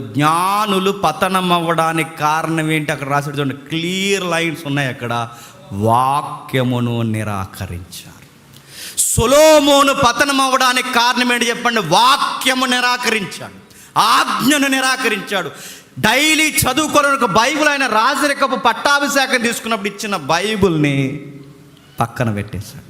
జ్ఞానులు పతనం అవ్వడానికి కారణం ఏంటి? అక్కడ రాసి చూడండి. క్లియర్ లైన్స్ ఉన్నాయి అక్కడ. వాక్యమును నిరాకరించారు. సొలోమోను పతనం అవ్వడానికి కారణం ఏంటి చెప్పండి? వాక్యము నిరాకరించాడు. ఆజ్ఞను నిరాకరించాడు. డైలీ చదువుకోవడానికి బైబిల్ ఆయన రాజరికపు పట్టాభిషేకం తీసుకున్నప్పుడు ఇచ్చిన బైబిల్ని పక్కన పెట్టేశాడు.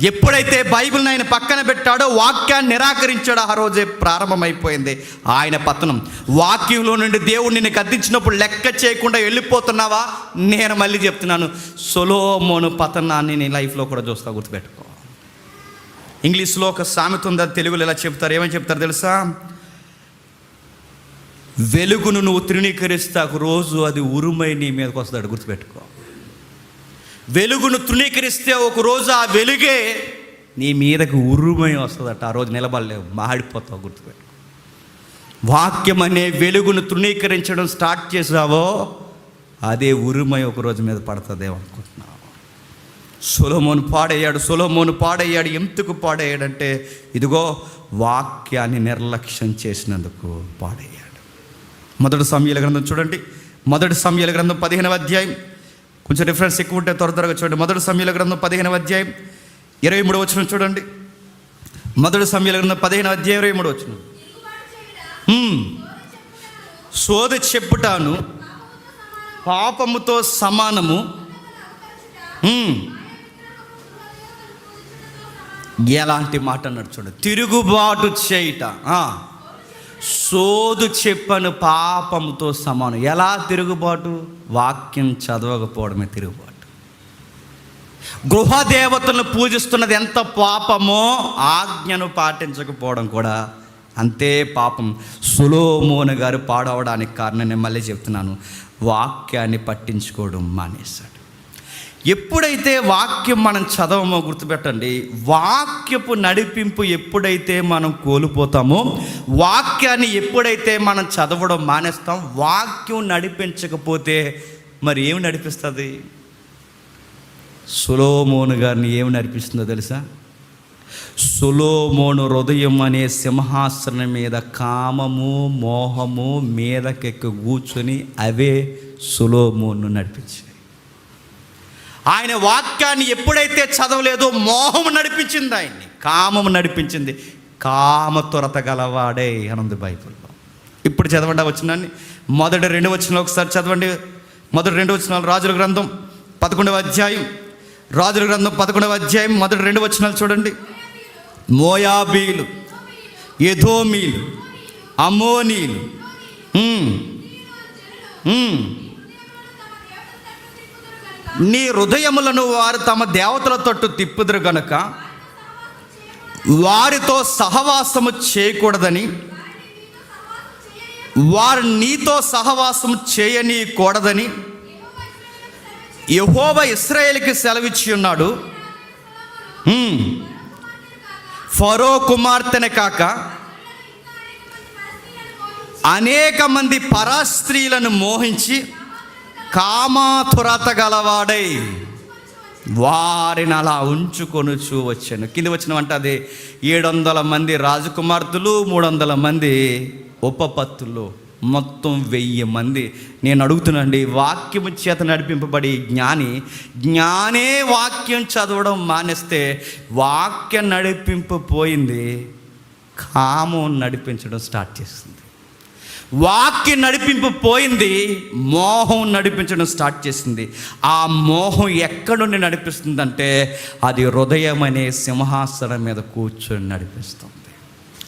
ఎప్పుడైతే బైబిల్ని ఆయన పక్కన పెట్టాడో వాక్యాన్ని నిరాకరించాడో ఆ రోజే ప్రారంభమైపోయింది. ఆయన పతనం. వాక్యంలో నుండి దేవుడు నిన్ను గద్దించినప్పుడు లెక్క చేయకుండా వెళ్ళిపోతున్నావా? నేను మళ్ళీ చెప్తున్నాను. సొలోమోను పతనాన్ని నీ లైఫ్లో కూడా చూస్తా గుర్తుపెట్టుకో. ఇంగ్లీష్లో ఒక సామెత ఉంది అది తెలుగులో ఎలా చెప్తారు? ఏమని చెప్తారు తెలుసా? వెలుగును నువ్వు తృణీకరిస్తే రోజు అది ఉరుమై నీ మీదకి వస్తాడు గుర్తుపెట్టుకో. వెలుగును తృణీకరిస్తే ఒక రోజు ఆ వెలుగే నీ మీదకి ఉరుమై వస్తుందట. ఆ రోజు నిలబడలేవు మాడిపోతావు గుర్తుపెట్టు వాక్యం అనే వెలుగును తృణీకరించడం స్టార్ట్ చేసావో అదే ఉరుమై ఒక రోజు మీద పడుతుందేమో అనుకుంటున్నావు. సొలోమోను పాడయ్యాడు సులమోను పాడయ్యాడు. ఎందుకు పాడయ్యాడంటే ఇదిగో వాక్యాన్ని నిర్లక్ష్యం చేసినందుకు పాడయ్యాడు. మొదటి సమయాల గ్రంథం చూడండి. మొదటి సమయాల గ్రంథం పదిహేనవ అధ్యాయం. కొంచెం రిఫరెన్స్ ఎక్కువ ఉంటే త్వర త్వరగా చూడండి. మొదటి సమయాల గ్రంథం పదిహేనవ అధ్యాయం ఇరవై మూడు వచ్చిన చూడండి. మొదటి సమయాల గ్రంథం పదిహేనవ అధ్యాయం ఇరవై మూడు వచ్చిన సోద చెప్పుటాను పాపముతో సమానము. ఎలాంటి మాట అన్నాడు చూడండి తిరుగుబాటు చేయుట. సోదు చెప్పను పాపముతో సమానం. ఎలా తిరుగుబాటు? వాక్యం చదవకపోవడమే తిరుగుబాటు. గృహదేవతలను పూజిస్తున్నది ఎంత పాపమో ఆజ్ఞను పాటించకపోవడం కూడా అంతే పాపం. సులోమోను గారు పాడవడానికి కారణం నేను మళ్ళీ చెప్తున్నాను. వాక్యాన్ని పట్టించుకోవడం మానేశాడు. ఎప్పుడైతే వాక్యం మనం చదవమో గుర్తుపెట్టండి వాక్యపు నడిపింపు ఎప్పుడైతే మనం కోల్పోతామో వాక్యాన్ని ఎప్పుడైతే మనం చదవడం మానేస్తాం వాక్యం నడిపించకపోతే మరి ఏమి నడిపిస్తుంది? సులోమోను గారిని ఏమి నడిపిస్తుందో తెలుసా? సులోమోను హృదయం అనే సింహాసనం మీద కామము మోహము మీదకెక్కి కూర్చొని అవే సులోమోను నడిపించాయి ఆయన వాక్యాన్ని ఎప్పుడైతే చదవలేదో మోహం నడిపించింది ఆయన్ని. కామము నడిపించింది. కామ గలవాడే అనుంది బైబిల్లో. ఇప్పుడు చదవండి వచ్చినాన్ని మొదటి రెండు వచ్చిన ఒకసారి చదవండి. మొదటి రెండు వచ్చిన రాజుల గ్రంథం పదకొండవ అధ్యాయం. రాజుల గ్రంథం పదకొండవ అధ్యాయం మొదటి రెండు వచనాలు చూడండి. మోయాబీలు ఎధోమీలు అమోనీలు. నీ హృదయములను వారు తమ దేవతల తట్టు తిప్పుదురు గనుక వారితో సహవాసము చేయకూడదని వారు నీతో సహవాసం చేయనీయకూడదని యహోవ ఇస్రాయేల్కి సెలవిచ్చి ఉన్నాడు. ఫరో కుమార్తెనే కాక అనేక మంది పరాస్త్రీలను మోహించి కామాతురత గలవాడై వారిని అలా ఉంచుకొనుచు వచ్చాను. కింద వచ్చిన అంటే అది ఏడు వందల మంది రాజకుమార్తెలు మూడు వందల మంది ఉపపత్తులు మొత్తం వెయ్యి మంది. నేను అడుగుతున్నాండి వాక్యము చేత నడిపింపబడి జ్ఞాని జ్ఞానే వాక్యం చదవడం మానేస్తే వాక్యం నడిపింపు పోయింది కామం నడిపించడం స్టార్ట్ చేస్తుంది. వాక్య నడిపింపు పోయింది మోహం నడిపించడం స్టార్ట్ చేసింది. ఆ మోహం ఎక్కడి నుండి నడిపిస్తుందంటే అది హృదయం అనే సింహాసనం మీద కూర్చొని నడిపిస్తుంది.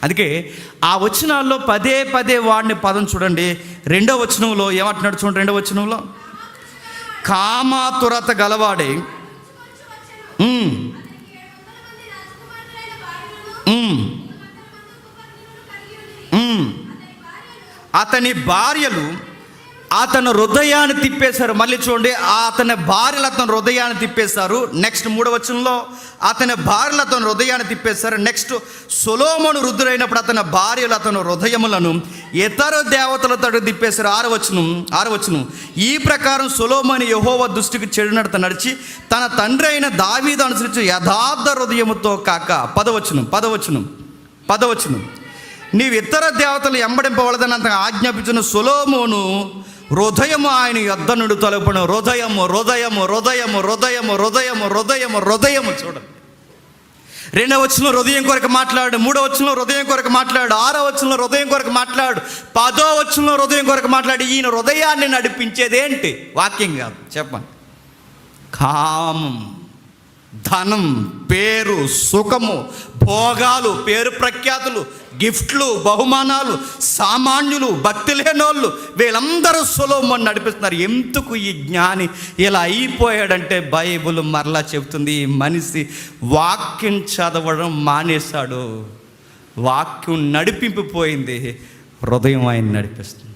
అందుకే ఆ వచనాల్లో పదే పదే వాడిని పదం చూడండి. రెండో వచనంలో ఏమంటున్నాడు చూడండి రెండో వచనంలో? కామాతురత గలవాడే అతని భార్యలు అతని హృదయాన్ని తిప్పేశారు. మళ్ళీ చూడండి అతని భార్యలు అతని హృదయాన్ని తిప్పేశారు. నెక్స్ట్ మూడవచనంలో అతని భార్యలు అతని హృదయాన్ని తిప్పేశారు. నెక్స్ట్ సొలోమోను రుద్రుడైనప్పుడు అతని భార్యలు అతను హృదయములను ఇతర దేవతలతో తిప్పేశారు. ఆరవచనం ఆరవచనం ఈ ప్రకారం సొలోమోని యహోవ దృష్టికి చెడునడత నడిచి తన తండ్రి అయిన దావీదు అనుసరించి యథార్థ హృదయముతో కాక పదవచనం పదవచనం పదవచనం నీవు ఇతర దేవతలు ఎంబడింపవలదని అంత ఆజ్ఞాపించిన సులోమును హృదయము ఆయన యొద్ద తలుపును హృదయము హృదయము హృదయము హృదయము హృదయము హృదయము హృదయము చూడండి రెండవ వచ్చిన హృదయం కొరకు మాట్లాడు మూడో వచ్చిన హృదయం కొరకు మాట్లాడు ఆరో వచ్చిన హృదయం కొరకు మాట్లాడు పదో వచ్చిన హృదయం కొరకు మాట్లాడు. ఈయన హృదయాన్ని నడిపించేది ఏంటి? వాక్యం కాదు చెప్పండి. కామం ధనం పేరు సుఖము భోగాలు పేరు ప్రఖ్యాతులు గిఫ్ట్లు బహుమానాలు సామాన్యులు భక్తి లేనోళ్ళు వీళ్ళందరూ సులభమని నడిపిస్తున్నారు. ఎందుకు ఈ జ్ఞాని ఇలా అయిపోయాడంటే బైబుల్ మరలా చెబుతుంది ఈ మనిషి వాక్యం చదవడం మానేశాడు. వాక్యం నడిపింపిపోయింది హృదయం ఆయన నడిపిస్తుంది.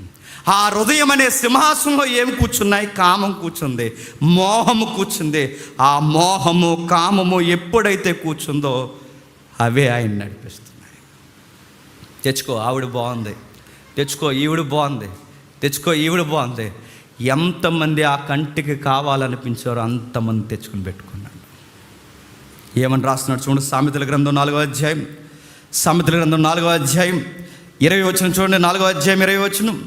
ఆ హృదయం అనే సింహాసనంలో ఏమి కూర్చున్నాయి? కామం కూర్చుంది మోహము కూర్చుంది. ఆ మోహము కామము ఎప్పుడైతే కూర్చుందో అవే ఆయన నడిపిస్తుంది. తెచ్చుకో ఆవిడ బాగుంది. తెచ్చుకో ఈవిడ బాగుంది. తెచ్చుకో ఈవిడ బాగుంది. ఎంతమంది ఆ కంటికి కావాలనిపించారో అంతమంది తెచ్చుకుని పెట్టుకున్నాడు. ఏమని రాస్తున్నాడు చూడండి సామెతల గ్రంథం నాలుగో అధ్యాయం. సామెతల గ్రంథం నాలుగో అధ్యాయం ఇరవై వచ్చిన చూడండి నాలుగో అధ్యాయం ఇరవై వచ్చును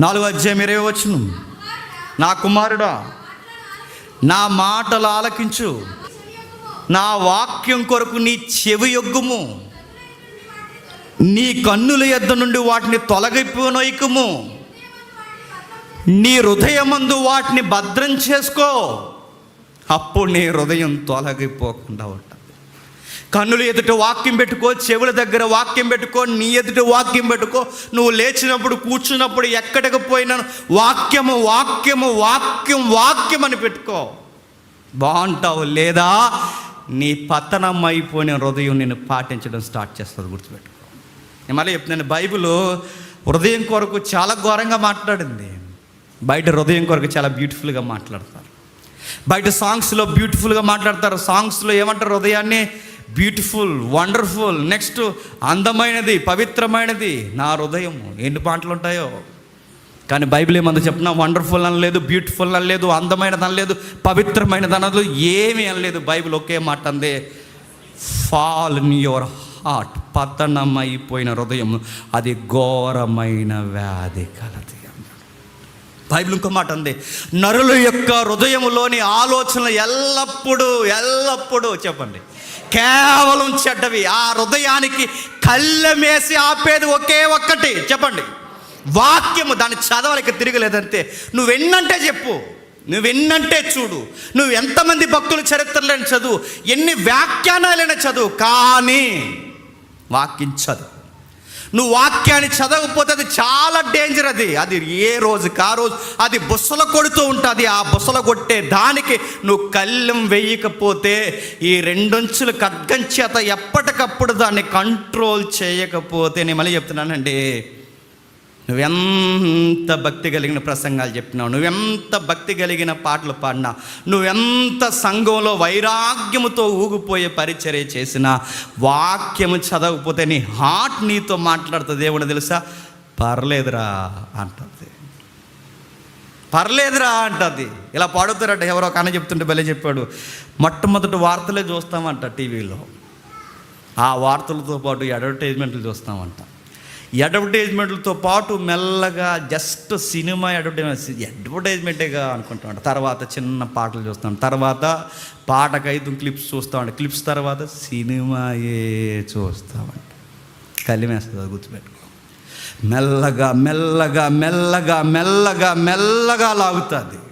నాలుగో అధ్యాయం ఇరవై వచ్చును నా కుమారుడా నా మాటలు ఆలకించు. నా వాక్యం కొరకు నీ చెవి యొగ్గుము. నీ కన్నుల యొద్ద నుండి వాటిని తొలగిపోనొయ్యకుము నీ హృదయమందు వాటిని భద్రం చేసుకో. అప్పుడు నీ హృదయం తొలగిపోకుండా ఉంటుంది. కన్నులు ఎదుట వాక్యం పెట్టుకో చెవుల దగ్గర వాక్యం పెట్టుకో నీ ఎదుట వాక్యం పెట్టుకో. నువ్వు లేచినప్పుడు కూర్చున్నప్పుడు ఎక్కడికి పోయినా వాక్యము వాక్యము వాక్యం వాక్యం అని పెట్టుకో. బాగుంటావు లేదా? నీ పతనం అయిపోయిన హృదయం నేను పాటించడం స్టార్ట్ చేస్తుంది గుర్తుపెట్టుకో. నేను మళ్ళీ చెప్తున్నాను బైబిల్ హృదయం కొరకు చాలా ఘోరంగా మాట్లాడింది. బయట హృదయం కొరకు చాలా బ్యూటిఫుల్గా మాట్లాడతారు. బయట సాంగ్స్లో బ్యూటిఫుల్గా మాట్లాడతారు. సాంగ్స్లో ఏమంటారు? హృదయాన్ని బ్యూటిఫుల్ వండర్ఫుల్ నెక్స్ట్ అందమైనది పవిత్రమైనది నా హృదయం. ఎన్ని పాటలు ఉంటాయో. కానీ బైబిల్ ఏమంది చెప్పిన వండర్ఫుల్ అనలేదు బ్యూటిఫుల్ అనలేదు అందమైనది అనలేదు పవిత్రమైనది అనలేదు ఏమీ అనలేదు బైబిల్ ఒకే మాట అందే ఫాల్ ఇన్ యువర్ హార్ట్ పతనమైపోయిన హృదయం. అది ఘోరమైన వ్యాధి కలది. బైబిల్ ఇంకో మాట ఉంది. నరుల యొక్క హృదయములోని ఆలోచనలు ఎల్లప్పుడూ ఎల్లప్పుడూ చెప్పండి. కేవలం చెడ్డవి. ఆ హృదయానికి కళ్ళమేసి ఆపేది ఒకే ఒక్కటి. చెప్పండి. వాక్యము దాన్ని చదవలేక తిరగలేదంతే నువ్వు ఎన్నంటే చెప్పు. నువ్వు ఎన్నంటే చూడు. నువ్వు ఎంతమంది భక్తుల చరిత్రలను చదువు. ఎన్ని వ్యాఖ్యానాలైనా చదువు. కానీ వాక్యం చదువు నువ్వు వాక్యాన్ని చదవకపోతే అది చాలా డేంజర్ అది. అది ఏ రోజుకి ఆ రోజు అది బుసల కొడుతూ ఉంటుంది. ఆ బుసల కొట్టే దానికి నువ్వు కళ్ళెం వేయకపోతే ఈ రెండొంచుల ఖడ్గం చేత ఎప్పటికప్పుడు దాన్ని కంట్రోల్ చేయకపోతే నేను మళ్ళీ చెప్తున్నానండి. నువ్వెంత భక్తి కలిగిన ప్రసంగాలు చెప్పినావు నువ్వెంత భక్తి కలిగిన పాటలు పాడినా నువ్వెంత సంఘంలో వైరాగ్యముతో ఊగిపోయే పరిచర్య చేసినా వాక్యము చదవకపోతే నీ హార్ట్ నీతో మాట్లాడుతుంది ఏమన్నా తెలుసా? పర్లేదురా అంటుంది. పర్లేదురా అంటది. ఇలా పాడుతారట ఎవరో కన్న చెప్తుంటే భలే చెప్పాడు. మొట్టమొదటి వార్తలే చూస్తామంట టీవీలో. ఆ వార్తలతో పాటు అడ్వర్టైజ్మెంట్లు చూస్తామంట. అడ్వర్టైజ్మెంట్లతో పాటు మెల్లగా జస్ట్ సినిమా అడ్వర్టైజ్మెంట్ అడ్వర్టైజ్మెంటేగా అనుకుంటామంట. తర్వాత చిన్న పాటలు చూస్తాం. తర్వాత పాటకైదు క్లిప్స్ చూస్తామంట. క్లిప్స్ తర్వాత సినిమాయే చూస్తామంట. కలిమేస్తుంది గుర్తుపెట్టుకో. మెల్లగా మెల్లగా మెల్లగా మెల్లగా మెల్లగా లాగుతుంది.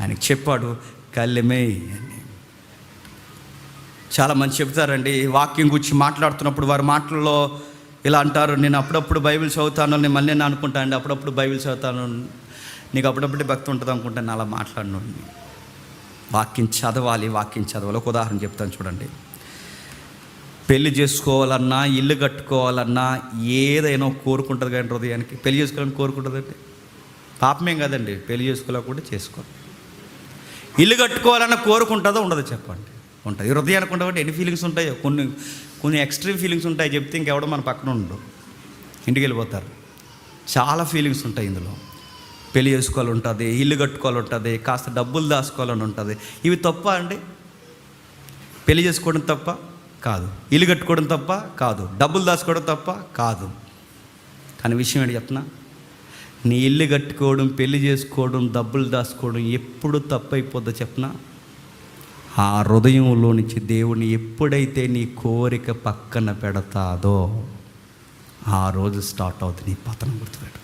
ఆయనకి చెప్పాడు కళ్ళెమే అని. చాలా మంది చెప్తారండి ఈ వాక్యం గురించి మాట్లాడుతున్నప్పుడు వారి మాటల్లో ఇలా అంటారు నేను అప్పుడప్పుడు బైబిల్ చదువుతాను నేను మళ్ళీ నేను అనుకుంటాను అప్పుడప్పుడు బైబిల్ చదువుతాను నీకు అప్పుడప్పుడు భక్తి ఉంటుంది అనుకుంటాను అలా మాట్లాడను. వాక్యం చదవాలి వాక్యం చదవాలి. ఒక ఉదాహరణ చెప్తాను చూడండి. పెళ్ళి చేసుకోవాలన్నా ఇల్లు కట్టుకోవాలన్నా ఏదైనా కోరుకుంటుంది కానీ హృదయానికి. పెళ్ళి చేసుకోవాలని కోరుకుంటుందండి పాపమేం కదండి. పెళ్ళి చేసుకోలేకుండా చేసుకోవాలి. ఇల్లు కట్టుకోవాలన్నా కోరుకుంటుందో ఉండదు చెప్పండి. ఉంటుంది హృదయానికి ఉండబట్టి ఎన్ని ఫీలింగ్స్ ఉంటాయో కొన్ని కొన్ని ఎక్స్ట్రీమ్ ఫీలింగ్స్ ఉంటాయి చెప్తే ఇంకెవడో మన పక్కన ఉండడు. ఇంటికి వెళ్ళిపోతారు. చాలా ఫీలింగ్స్ ఉంటాయి ఇందులో. పెళ్ళి చేసుకోవాలి ఉంటుంది ఇల్లు కట్టుకోవాలి ఉంటుంది కాస్త డబ్బులు దాచుకోవాలని ఉంటుంది ఇవి తప్ప అండి? పెళ్ళి చేసుకోవడం తప్ప కాదు. ఇల్లు కట్టుకోవడం తప్ప కాదు. డబ్బులు దాచుకోవడం తప్ప కాదు. కానీ విషయం ఏంటి చెప్తున్నా? నీ ఇల్లు కట్టుకోవడం పెళ్ళి చేసుకోవడం డబ్బులు దాచుకోవడం ఎప్పుడు తప్పైపోద్దో చెప్పనా ఆ హృదయంలో నుంచి దేవుని ఎప్పుడైతే నీ కోరిక పక్కన పెడతాదో ఆ రోజు స్టార్ట్ అవుతుంది నీ పతనం గుర్తుపెట్టు